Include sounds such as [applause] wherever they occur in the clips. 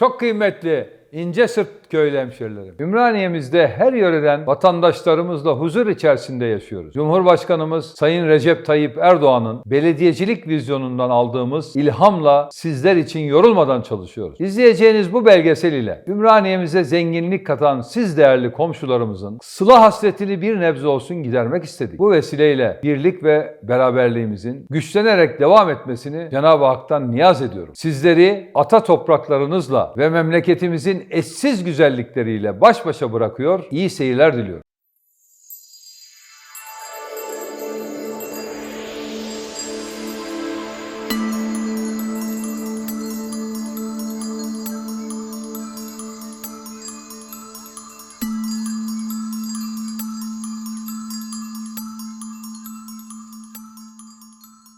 Çok kıymetli İnce Sırt köylü hemşerilerim. Ümraniye'mizde her yöreden vatandaşlarımızla huzur içerisinde yaşıyoruz. Cumhurbaşkanımız Sayın Recep Tayyip Erdoğan'ın belediyecilik vizyonundan aldığımız ilhamla sizler için yorulmadan çalışıyoruz. İzleyeceğiniz bu belgesel ile Ümraniye'mize zenginlik katan siz değerli komşularımızın sıla hasretini bir nebze olsun gidermek istedik. Bu vesileyle birlik ve beraberliğimizin güçlenerek devam etmesini Cenab-ı Hak'tan niyaz ediyorum. Sizleri ata topraklarınızla ve memleketimizin eşsiz güzellikleriyle baş başa bırakıyor, iyi seyirler diliyorum.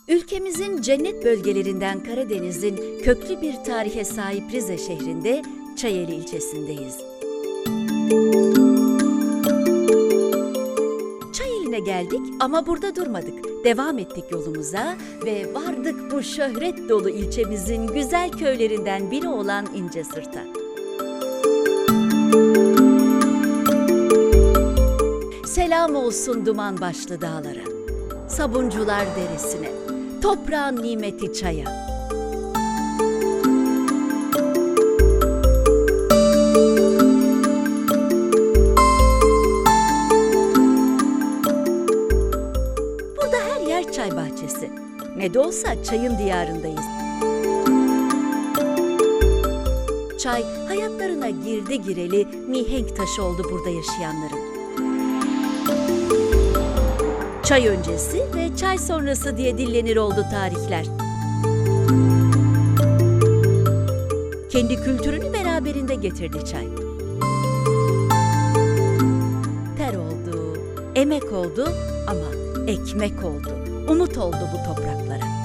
Ülkemizin cennet bölgelerinden Karadeniz'in köklü bir tarihe sahip Rize şehrinde Çayeli ilçesindeyiz. Çayeli'ne geldik ama burada durmadık. Devam ettik yolumuza ve vardık bu şöhret dolu ilçemizin güzel köylerinden biri olan İncesırt'a. Selam olsun duman başlı dağlara, Sabuncular deresine, toprağın nimeti çaya. Bahçesi. Ne de olsa çayın diyarındayız. Çay hayatlarına girdi gireli mihenk taşı oldu burada yaşayanların. Çay öncesi ve çay sonrası diye dillenir oldu tarihler. Kendi kültürünü beraberinde getirdi çay. Ter oldu, emek oldu ama ekmek oldu, umut oldu bu topraklara.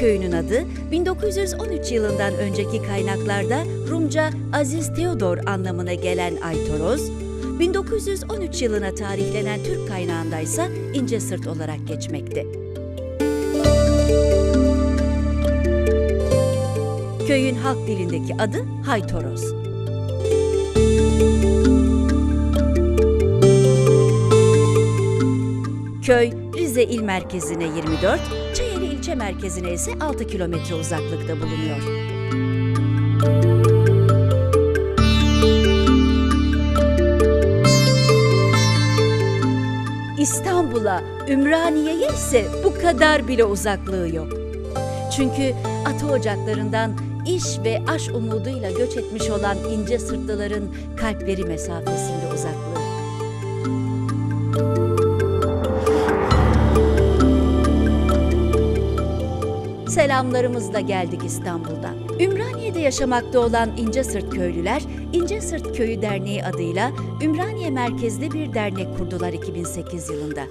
Köyünün adı 1913 yılından önceki kaynaklarda Rumca Aziz Theodor anlamına gelen Aytoros, 1913 yılına tarihlenen Türk kaynağında ise İncesırt olarak geçmekte. Köyün halk dilindeki adı Haytoros. Köy Rize il merkezine 24, Çayeli ilçe merkezine ise 6 kilometre uzaklıkta bulunuyor. İstanbul'a, Ümraniye'ye ise bu kadar bile uzaklığı yok. Çünkü ata ocaklarından iş ve aş umuduyla göç etmiş olan ince sırtlıların kalpleri mesafesinde uzaklığı. Selamlarımızla geldik İstanbul'dan. Ümraniye'de yaşamakta olan İncesırt köylüler, İncesırt Köyü Derneği adıyla Ümraniye merkezli bir dernek kurdular 2008 yılında.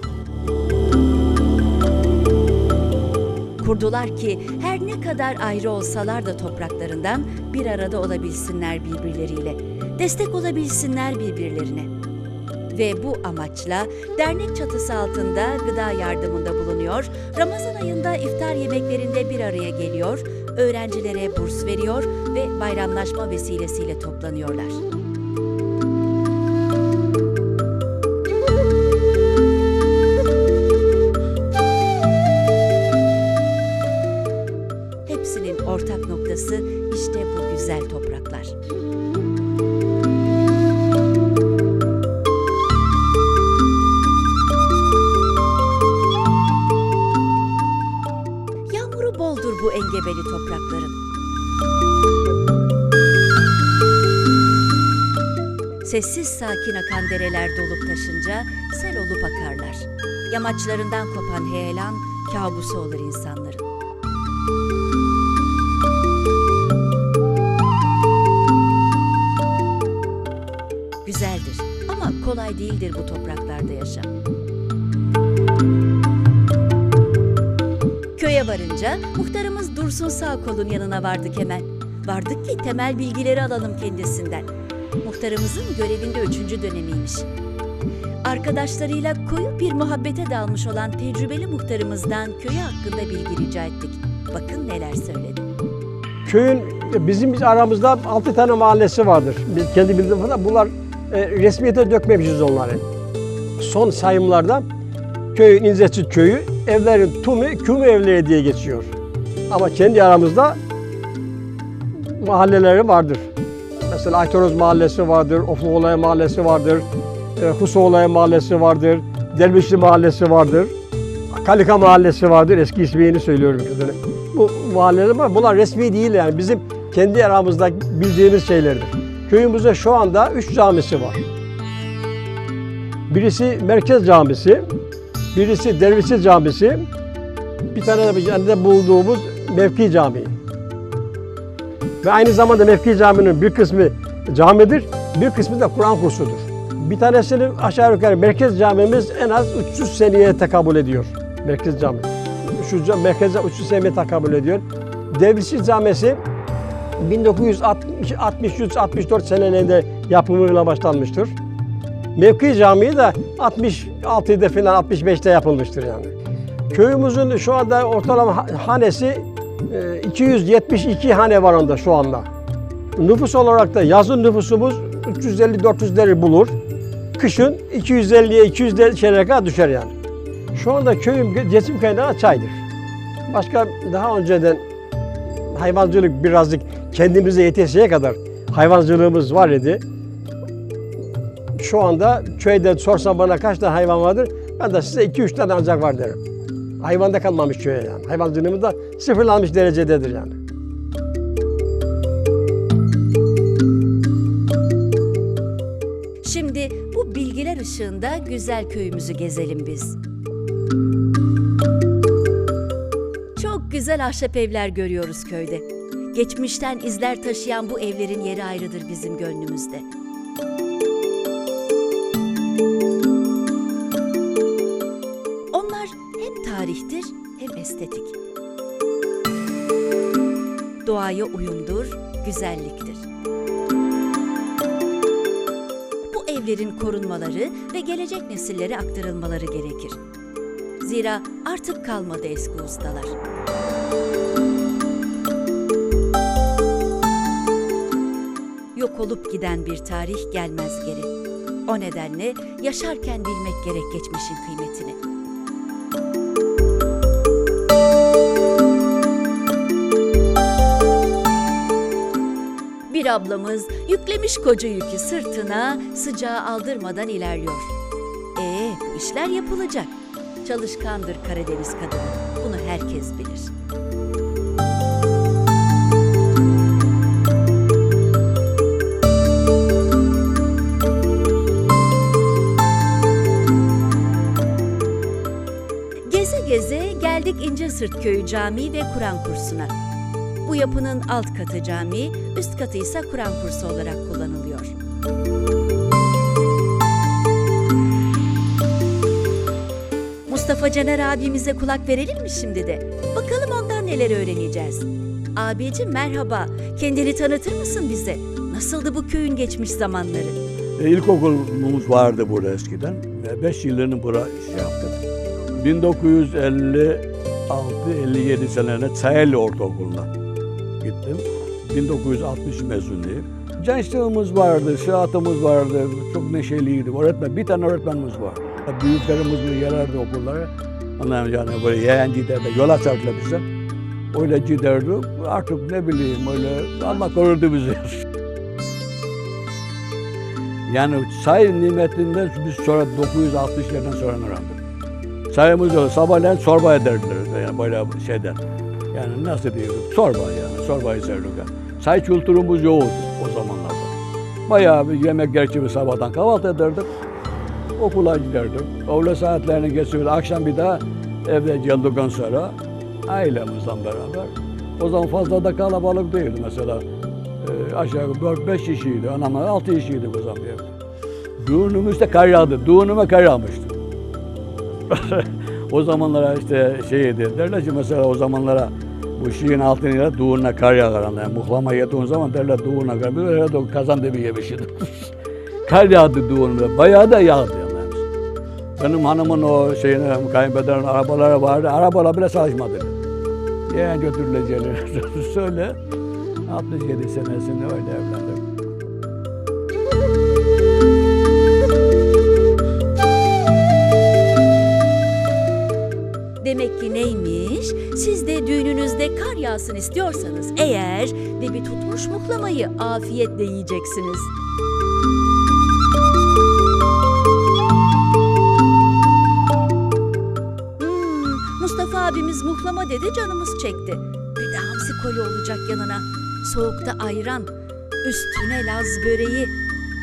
Kurdular ki her ne kadar ayrı olsalar da topraklarından bir arada olabilsinler birbirleriyle, destek olabilsinler birbirlerine. Ve bu amaçla dernek çatısı altında gıda yardımında bulunuyor, Ramazan ayında iftar yemeklerinde bir araya geliyor, öğrencilere burs veriyor ve bayramlaşma vesilesiyle toplanıyorlar. Boldur bu engebeli toprakların. Sessiz sakin akan dereler dolup taşınca sel olup akarlar. Yamaçlarından kopan heyelan kabusu olur insanların. Güzeldir ama kolay değildir bu topraklarda yaşam. Köye varınca muhtarımız Dursun Sağkol'un yanına vardık hemen. Vardık ki temel bilgileri alalım kendisinden. Muhtarımızın görevinde üçüncü dönemiymiş. Arkadaşlarıyla koyu bir muhabbete dalmış olan tecrübeli muhtarımızdan köyü hakkında bilgi rica ettik. Bakın neler söyledi. Köyün bizim biz aramızda 6 tane mahallesi vardır. Biz kendi bildiğim bunlar e, resmiyete dökmemişiz onları. Son sayımlarda köyün İnceçit köyü evlerin tümü kümü evleri diye geçiyor. Ama kendi aramızda mahalleleri vardır. Mesela Aytoroz Mahallesi vardır, Ofluolay Mahallesi vardır, e, Husoolay Mahallesi vardır, Dervişli Mahallesi vardır, Kalika Mahallesi vardır. Eski ismini söylüyorum. Bu mahalleler var. Bunlar resmi değil yani. Bizim kendi aramızda bildiğimiz şeylerdir. Köyümüzde şu anda üç camisi var. Birisi Merkez Camisi, birisi Dervişli Camisi, bir tane de yanında bulduğumuz Mevki Camii. Ve aynı zamanda Mevki Camii'nin bir kısmı camidir, bir kısmı da Kur'an kursudur. Bir tanesini aşağı yukarı Merkez Camimiz en az 300 seneye tekabül ediyor. Merkez Cami. Şu merkeze 300 seneye tekabül ediyor. Devlisi Camisi 1963-64 senelerinde yapımıyla başlanmıştır. Mevki Camii de 66'da falan 65'te yapılmıştır yani. Köyümüzün şu anda ortalama ha- hanesi e, 272 hane var onda şu anda. Nüfus olarak da yazın nüfusumuz 350-400'leri bulur. Kışın 250'ye 200'lere şeylere kadar düşer yani. Şu anda köyün geçim kaynağı çaydır. Başka daha önceden hayvancılık birazcık kendimize yetişeceğe kadar hayvancılığımız var idi. Şu anda köyde sorsam bana kaç tane hayvan vardır? Ben de size 2-3 tane ancak var derim. Hayvanda kalmamış köye yani. Hayvancılığımız da sıfırlanmış derecededir yani. Şimdi bu bilgiler ışığında güzel köyümüzü gezelim biz. Çok güzel ahşap evler görüyoruz köyde. Geçmişten izler taşıyan bu evlerin yeri ayrıdır bizim gönlümüzde. Onlar hem tarihtir hem estetik. Doğaya uyumdur, güzelliktir. Bu evlerin korunmaları ve gelecek nesillere aktarılmaları gerekir. Zira artık kalmadı eski ustalar. Yok olup giden bir tarih gelmez geri. O nedenle yaşarken bilmek gerek geçmişin kıymetini. Bir ablamız yüklemiş koca yükü sırtına sıcağı aldırmadan ilerliyor. Ee, bu işler yapılacak. Çalışkandır Karadeniz kadını. Bunu herkes bilir. İncesırt Köyü Camii ve Kur'an kursuna. Bu yapının alt katı cami, üst katı ise Kur'an kursu olarak kullanılıyor. Mustafa Caner abimize kulak verelim mi şimdi de? Bakalım ondan neler öğreneceğiz. Abicim merhaba, kendini tanıtır mısın bize? Nasıldı bu köyün geçmiş zamanları? E, İlkokulumuz vardı burada eskiden. 5 yılını burada şey yaptık. 1956-57 senelerinde Çayeli Ortaokulu'na gittim. 1960 mezunluyum. Gençliğimiz vardı, sıhhatimiz vardı, çok neşeliydi. Öğretmen, bir tane öğretmenimiz vardı. Büyüklerimiz bir yerlerdi okullara. Onların yani böyle yeğen giderdi, yol açardılar bize. Öyle giderdik. Artık ne bileyim öyle Allah korudu bizi. Yani say nimetinden biz sonra 960'lardan sonra öğrendik. Sayımız yok. Sabahleyin sorba ederdiler yani böyle şeyden. Yani nasıl diyeyim? Sorba yani. Sorbayı serdik. Yani. Say kültürümüz yoktu o zamanlarda. Bayağı bir yemek gerçi sabahtan kahvaltı ederdik. Okula giderdik. Öğle saatlerini geçiyordu. Akşam bir daha evde geldikten sonra ailemizle beraber. O zaman fazla da kalabalık değildi mesela. E, aşağı yukarı 5 kişiydi. Anamlar 6 kişiydi o zaman evde. Düğünümüzde kar yağdı. Düğünüme kar yağmıştı. [laughs] o zamanlara işte şey derler ki mesela o zamanlara bu şeyin altına düğününe kar yağar. Yani muhlama yediğin zaman derler düğüne kar. Böyle de kazan dibi yemişti. [laughs] kar yağdı düğünüme. Bayağı da yağdı yani. Benim hanımın o şeyine kaybeden arabaları vardı. Arabalar bile çalışmadı. Yeğen götürüleceğini [laughs] söyle. 67 senesinde öyle evlendim. Demek ki neymiş? Siz de düğününüzde kar yağsın istiyorsanız eğer ve bir tutmuş muhlamayı afiyetle yiyeceksiniz. Hmm, Mustafa abimiz muhlama dedi canımız çekti. Bir de hamsi koli olacak yanına. Soğukta ayran, üstüne laz böreği.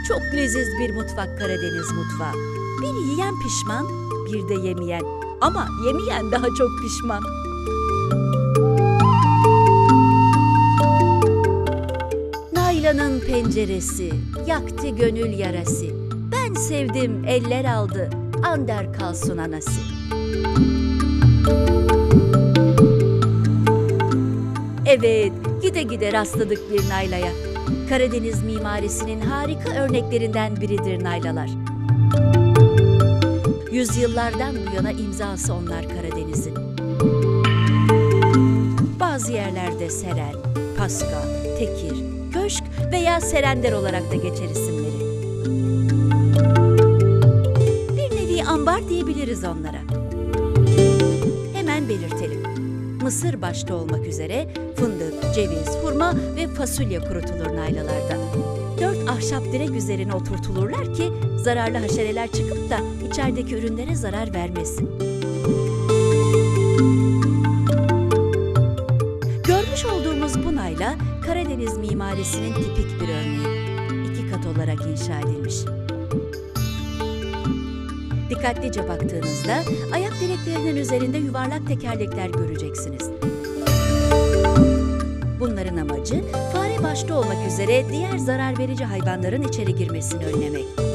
Çok leziz bir mutfak Karadeniz mutfağı. Bir yiyen pişman, bir de yemeyen. Ama yemeyen daha çok pişman. Nayla'nın penceresi, yaktı gönül yarası. Ben sevdim, eller aldı, ander kalsın anası. Evet, gide gide rastladık bir Nayla'ya. Karadeniz mimarisinin harika örneklerinden biridir Naylalar. Yüzyıllardan bu yana imzası onlar Karadeniz'in. Bazı yerlerde Seren, Paska, Tekir, Köşk veya Serender olarak da geçer isimleri. Bir nevi ambar diyebiliriz onlara. Hemen belirtelim. Mısır başta olmak üzere fındık, ceviz, hurma ve fasulye kurutulur naylalarda. Dört ahşap direk üzerine oturtulurlar ki zararlı haşereler çıkıp da içerideki ürünlere zarar vermesin. Görmüş olduğumuz bu nayla Karadeniz mimarisinin tipik bir örneği. İki kat olarak inşa edilmiş. Dikkatlice baktığınızda ayak direklerinin üzerinde yuvarlak tekerlekler göreceksiniz. Bunların amacı fare başta olmak üzere diğer zarar verici hayvanların içeri girmesini önlemek.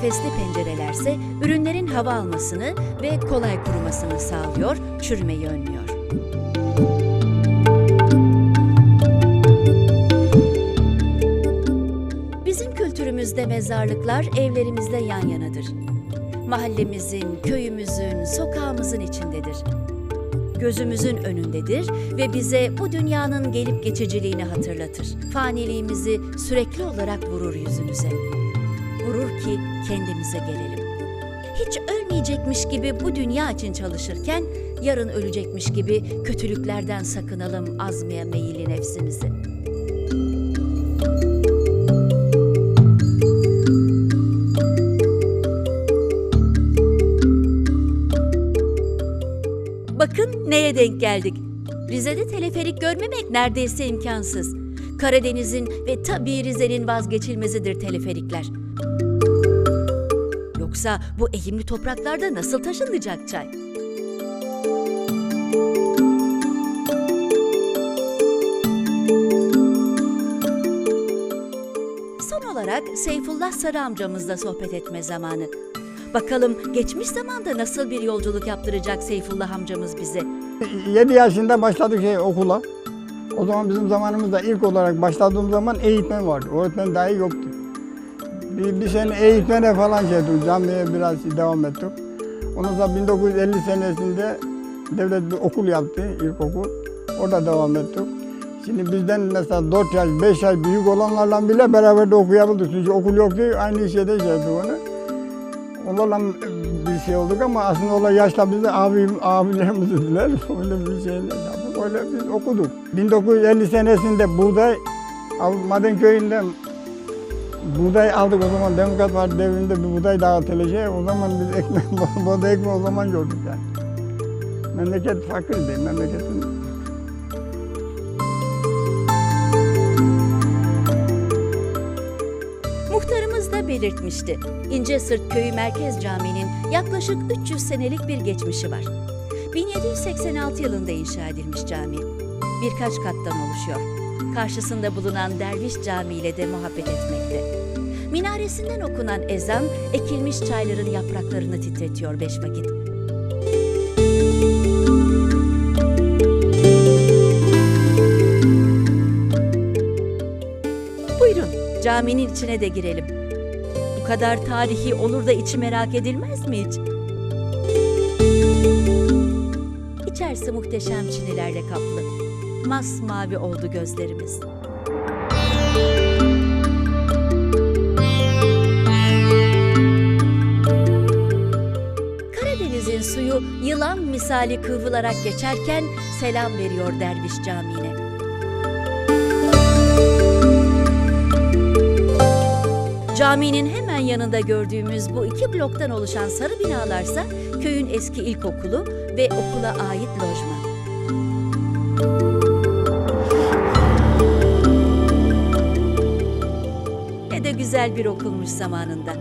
Kafesli pencerelerse ürünlerin hava almasını ve kolay kurumasını sağlıyor, çürümeyi önlüyor. Bizim kültürümüzde mezarlıklar evlerimizle yan yanadır. Mahallemizin, köyümüzün, sokağımızın içindedir. Gözümüzün önündedir ve bize bu dünyanın gelip geçiciliğini hatırlatır. Faniliğimizi sürekli olarak vurur yüzümüze. Vurur ki kendimize gelelim. Hiç ölmeyecekmiş gibi bu dünya için çalışırken yarın ölecekmiş gibi kötülüklerden sakınalım azmaya meyilli nefsimizi. Bakın neye denk geldik. Rize'de teleferik görmemek neredeyse imkansız. Karadeniz'in ve tabii Rize'nin vazgeçilmezidir teleferikler. Yoksa bu eğimli topraklarda nasıl taşınacak çay? Son olarak Seyfullah Sarı amcamızla sohbet etme zamanı. Bakalım geçmiş zamanda nasıl bir yolculuk yaptıracak Seyfullah amcamız bize. 7 yaşında başladık şey okula. O zaman bizim zamanımızda ilk olarak başladığım zaman eğitmen vardı. Öğretmen dahi yoktu. Bir, sene eğitmene falan şey ettik. Camiye biraz devam ettik. Ondan sonra 1950 senesinde devlet bir okul yaptı, ilkokul. Orada devam ettik. Şimdi bizden mesela 4 yaş, 5 yaş büyük olanlarla bile beraber de okuyabildik. Çünkü okul yoktu, aynı şeyde şey ettik onu. Onlarla bir şey olduk ama aslında onlar yaşla bize abim, abilerimiz dediler. [laughs] Öyle bir şey yaptık, öyle biz okuduk. 1950 senesinde buğday, Maden köyünden buğday aldık o zaman Demokrat Parti devrinde bir buğday dağıtılacak. O zaman biz ekmek, [laughs] buğday ekmeği o zaman gördük yani. Memleket fakirdi, memleketin Muhtarımız da belirtmişti. İncesırt Köyü Merkez Camii'nin yaklaşık 300 senelik bir geçmişi var. 1786 yılında inşa edilmiş cami. Birkaç kattan oluşuyor. Karşısında bulunan Derviş Camii ile de muhabbet etmekte. Minaresinden okunan ezan ekilmiş çayların yapraklarını titretiyor beş vakit. Buyurun caminin içine de girelim. Bu kadar tarihi olur da içi merak edilmez mi hiç? İçerisi muhteşem çinilerle kaplı. Masmavi oldu gözlerimiz. Karadeniz'in suyu yılan misali kıvrılarak geçerken selam veriyor Derviş Camii'ne. Caminin hemen yanında gördüğümüz bu iki bloktan oluşan sarı binalarsa köyün eski ilkokulu ve okula ait lojman. Ne de güzel bir okulmuş zamanında.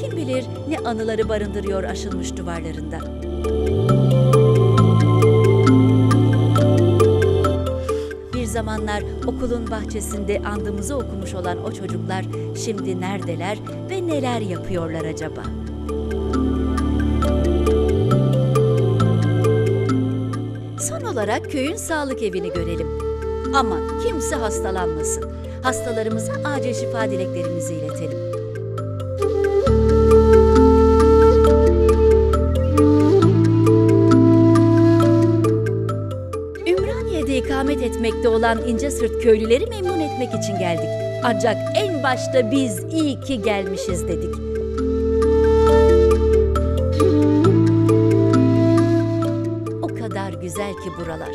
Kim bilir ne anıları barındırıyor aşılmış duvarlarında. Zamanlar okulun bahçesinde andımızı okumuş olan o çocuklar şimdi neredeler ve neler yapıyorlar acaba? Son olarak köyün sağlık evini görelim. Ama kimse hastalanmasın. Hastalarımıza acil şifa dileklerimizi iletelim. İkamet etmekte olan İncesırt köylüleri memnun etmek için geldik. Ancak en başta biz iyi ki gelmişiz dedik. O kadar güzel ki buralar.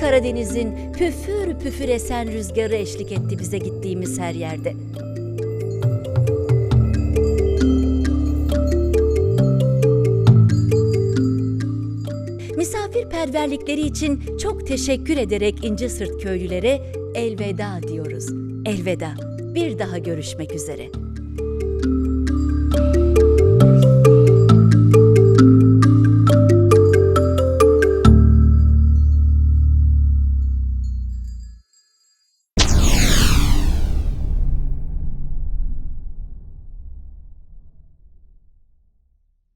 Karadeniz'in püfür püfür esen rüzgarı eşlik etti bize gittiğimiz her yerde. Misafirperverlikleri için çok teşekkür ederek İncesırt köylülere elveda diyoruz. Elveda. Bir daha görüşmek üzere.